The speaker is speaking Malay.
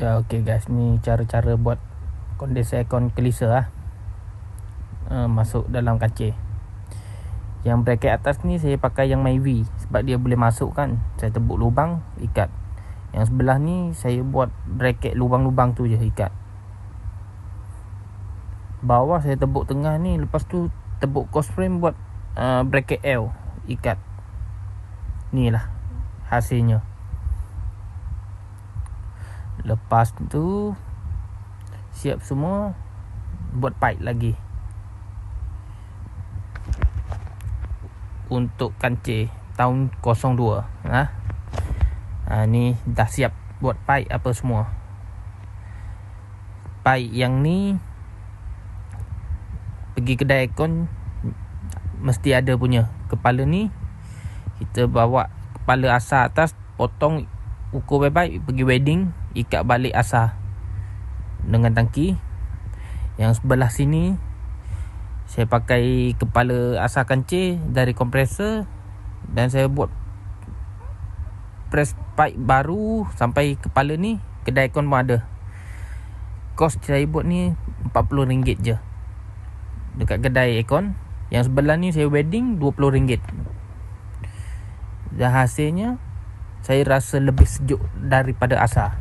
Ya okey guys. Ni cara-cara buat kondensor aircon cleaser lah uh, Masuk dalam kancing Yang bracket atas ni saya pakai yang Myvi Sebab dia boleh masuk kan. Saya tebuk lubang ikat. Yang sebelah ni saya buat bracket lubang-lubang tu je ikat. Bawah saya tebuk tengah ni Lepas tu tebuk cross frame buat uh, bracket L ikat. Ni lah hasilnya Lepas tu Siap semua Buat pipe lagi Untuk kancil Tahun 02 ha? ha? Ni dah siap Buat pipe apa semua Pipe yang ni Pergi kedai aircon Mesti ada punya Kepala ni Kita bawa Kepala asar atas Potong Ukur baik-baik Pergi wedding ikat balik asar dengan tangki. Yang sebelah sini saya pakai kepala asar kancil dari kompresor dan saya buat press pipe baru sampai kepala ni kedai kon pun ada. Kos saya buat ni RM40 je. Dekat kedai aircon. Yang sebelah ni saya wedding RM20. Dan hasilnya saya rasa lebih sejuk daripada asar